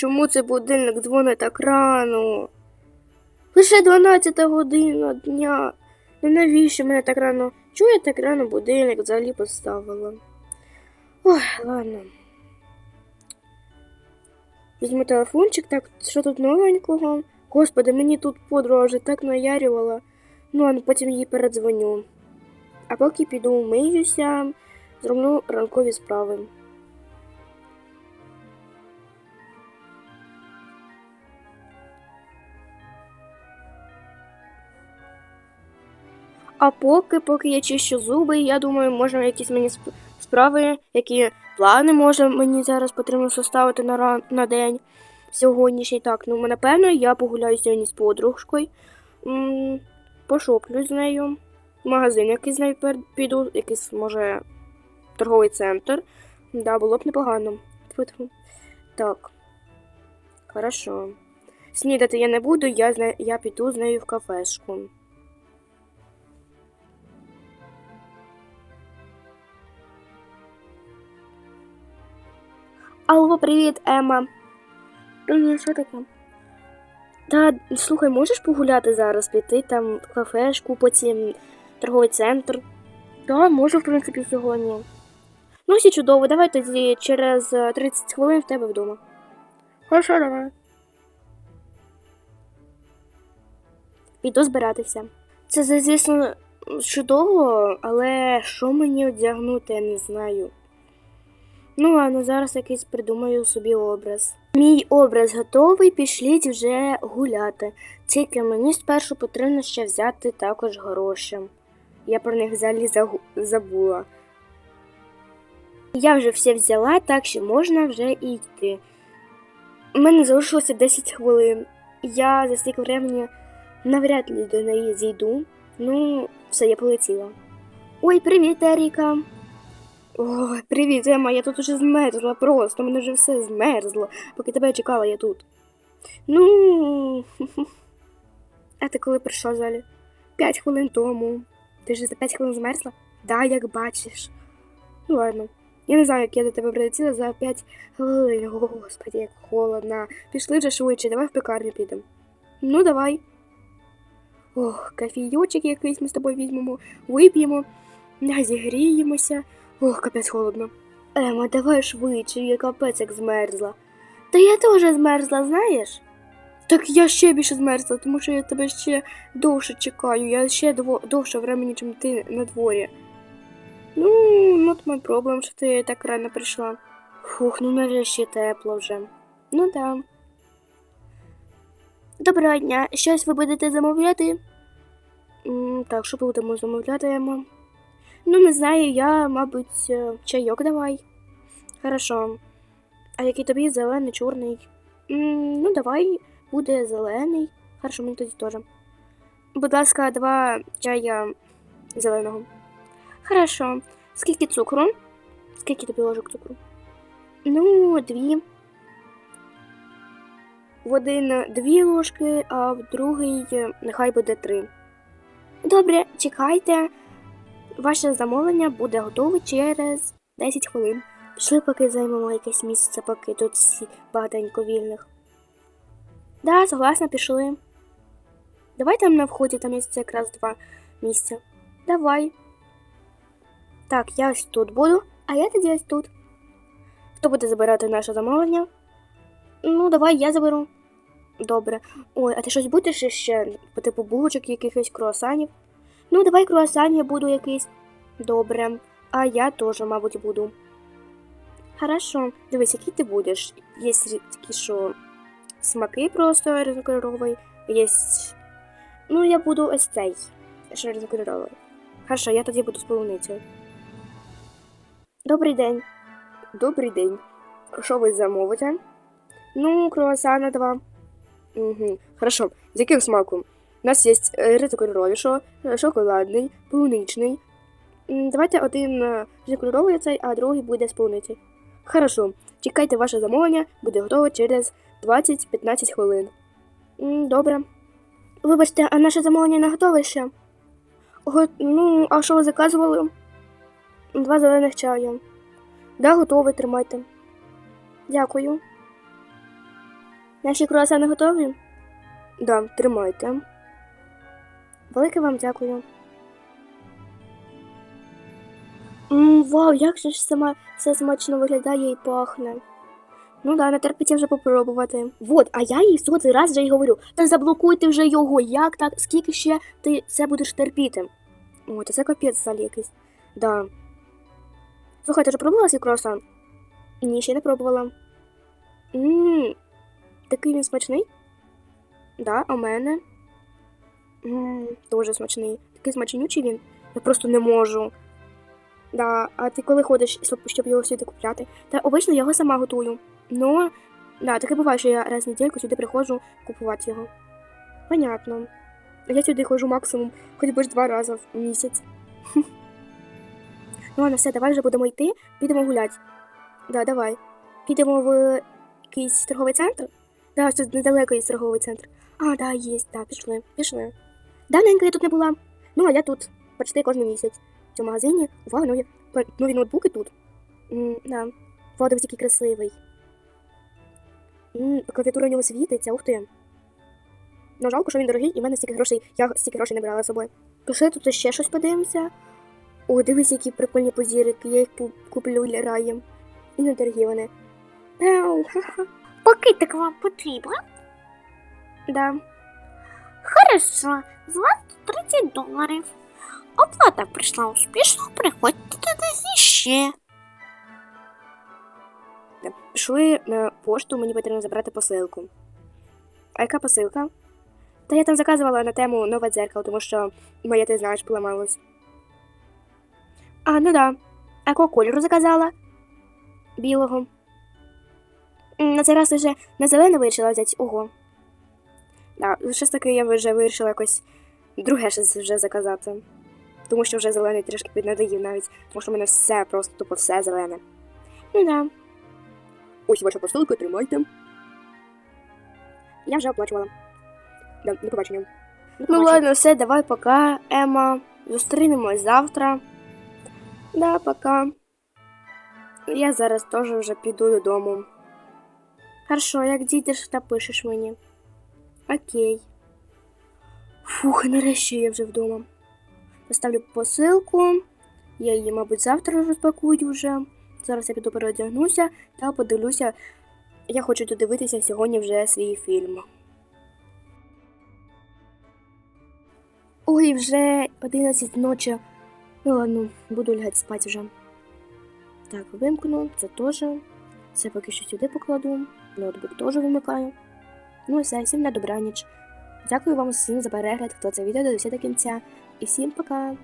чому цей будильник дзвонить так рано? Лише 12 година дня. Ну навіщо мене так рано? Чого я так рано будильник взагалі поставила? Ой, ладно. Візьму телефончик, так, що тут новенького? Господи, мені тут подруга вже так наярювала. Ну, а потім їй передзвоню. А поки піду умиюся, зроблю ранкові справи. А поки, поки я чищу зуби, я думаю, може якісь мені справи, які плани може мені зараз потрібно составити на, ран... на день сьогоднішній. Так, ну напевно, я погуляю сьогодні з подружкою, пошоплю з нею, магазин якийсь з нею піду, якийсь, може, торговий центр. Да, було б непогано. Так. Хорошо. Снідати я не буду, я, я піду з нею в кафешку. Алло, привіт, Ема. Привіт, що таке? Та, слухай, можеш погуляти зараз, піти там в кафешку, потім торговий центр? Так, можу, в принципі, сьогодні. Ну, всі чудово, давай тоді через е, 30 хвилин в тебе вдома. Хорошо, давай. Піду збиратися. Це, звісно, чудово, але що мені одягнути, я не знаю. Ну ладно, зараз якийсь придумаю собі образ. Мій образ готовий, пішліть вже гуляти. Тільки мені спершу потрібно ще взяти також гроші. Я про них взагалі забула. Я вже все взяла, так що можна вже і йти. У мене залишилося 10 хвилин. Я за стільки времени навряд ли до неї зійду. Ну, все, я полетіла. Ой, привіт, Еріка! Ой, привіт, Ема, я тут уже змерзла просто, мене вже все змерзло, поки тебе чекала я тут. Ну. А ти коли прийшла взагалі? П'ять хвилин тому. Ти ж за п'ять хвилин змерзла? Да, як бачиш. Ну ладно. Я не знаю, як я до тебе прилетіла за п'ять хвилин. Господи, як холодно. Пішли вже швидше, давай в пекарню підемо. Ну, давай. Ох, кофійочок якийсь ми з тобою візьмемо, вип'ємо, зігріємося. Ох, капець холодно. Ема, давай швидше, я капець як змерзла. Та я теж змерзла, знаєш? Так я ще більше змерзла, тому що я тебе ще довше чекаю. Я ще дво- довше времени, чим ти на дворі. Ну, not my problem, що ти так рано прийшла. Фух, ну нарешті тепло вже. Ну да. Доброго дня. Щось ви будете замовляти? М, так, що будемо замовляти, Ема? Ну, не знаю, я, мабуть, е, чайок давай. Хорошо. А який тобі зелений, чорний? Ну, давай, буде зелений. Хорошо, мені тоді теж. Будь ласка, два чая зеленого. Хорошо. Скільки цукру? Скільки тобі ложок цукру? Ну, дві. В один дві ложки, а в другий е, нехай буде три. Добре, чекайте. Ваше замовлення буде готове через 10 хвилин. Пішли, поки займемо якесь місце, поки тут всі багатенько вільних. Да, согласна, пішли. Давай там на вході, там є якраз два місця. Давай. Так, я ось тут буду, а я тоді ось тут. Хто буде забирати наше замовлення? Ну, давай я заберу. Добре. Ой, а ти щось будеш ще по типу булочок, якихось круасанів? Ну, давай круасан я буду якийсь. Добре. А я теж, мабуть, буду. Хорошо. Дивись, який ти будеш. Є такі, що смаки просто різнокольоровий. Є. Ну, я буду ось цей. Що різнокольоровий. Хорошо, я тоді буду з полуницею. Добрий день. Добрий день. Що ви замовите? Ну, круасана два. Угу. Хорошо. З яким смаком? У нас є різнокольорові, що е, шоколадний, полуничний. Давайте один е, різнокольоровий цей, а другий буде полуниці. Хорошо. Чекайте ваше замовлення, буде готове через 20-15 хвилин. Добре. Вибачте, а наше замовлення не готове ще? Го... Ну, а що ви заказували? Два зелених чаю. Да, готове, тримайте. Дякую. Наші круасани готові? Да, тримайте. Велике вам дякую. М, вау, як же ж сама все смачно виглядає і пахне. Ну да, не терпиться вже попробувати. Вот, а я їй сотий раз вже й говорю: та заблокуйте вже його, як так, скільки ще ти це будеш терпіти? О, то це капець взагалі якийсь. Да. Слухай, ти вже пробувала свій круасан? Ні, ще не пробувала. Ммм, такий він смачний? Да, а у мене. Дуже смачний. Такий смачнючий він. Я просто не можу. Да, а ти коли ходиш, щоб- його сюди купляти? Та обично я його сама готую. Ну, да, таке буває, що я раз в недільку сюди приходжу купувати його. Понятно. Я сюди ходжу максимум хоч би ж два рази в місяць. Ну ладно, все, давай вже будемо йти, підемо гуляти. Да, давай. Підемо в якийсь торговий центр? Да, тут недалеко є торговий центр. А, да, є, да, пішли, пішли. Давненько я тут не була. Ну, а я тут почти кожен місяць. В цьому магазині. Вау, нові, нові ноутбуки тут. М, да. Дивись, який красивий. М, клавіатура у нього світиться, ух ти. Ну, жалко, що він дорогий, і в мене стільки грошей, я стільки грошей не брала з собою. Пішли тут ще щось подивимося. О, дивись, які прикольні позірики, я їх куплю для раєм. І недорогі вони. Пау, ха-ха. Вам потрібен? Да. Хорошо, з вас 30 доларів. Оплата прийшла успішно, приходьте нас іще. Пішли на пошту, мені потрібно забрати посилку. А яка посилка? Та я там заказувала на тему нове дзеркало, тому що моє, ти знаєш, поламалось. А, ну да. А якого кольору заказала? Білого. На цей раз вже на зелене вирішила взяти. Ого. Да, щось таке я вже вирішила якось друге щось вже заказати. Тому що вже зелений трішки піднадоїв навіть, тому що в мене все просто тупо все зелене. Ну да. Ось ваша посилка, тримайте. Я вже оплачувала. Да, до побачення. Ну ладно, все, давай пока, Ема. Зустрінемось завтра. Да, пока. Я зараз теж вже піду додому. Хорошо, як дійдеш, напишеш мені. Окей. Фух, нарешті я вже вдома. Поставлю посилку. Я її, мабуть, завтра розпакую вже. Зараз я піду переодягнуся та подивлюся. Я хочу додивитися сьогодні вже свій фільм. Ой, вже 11 ночі. Ну ладно, буду лягати спати вже. Так, вимкну, це теж. Це поки що сюди покладу. Ноутбук теж вимикаю. Ну і все, всім на добраніч. Дякую вам усім за перегляд, хто це відео дивився до кінця. І всім пока!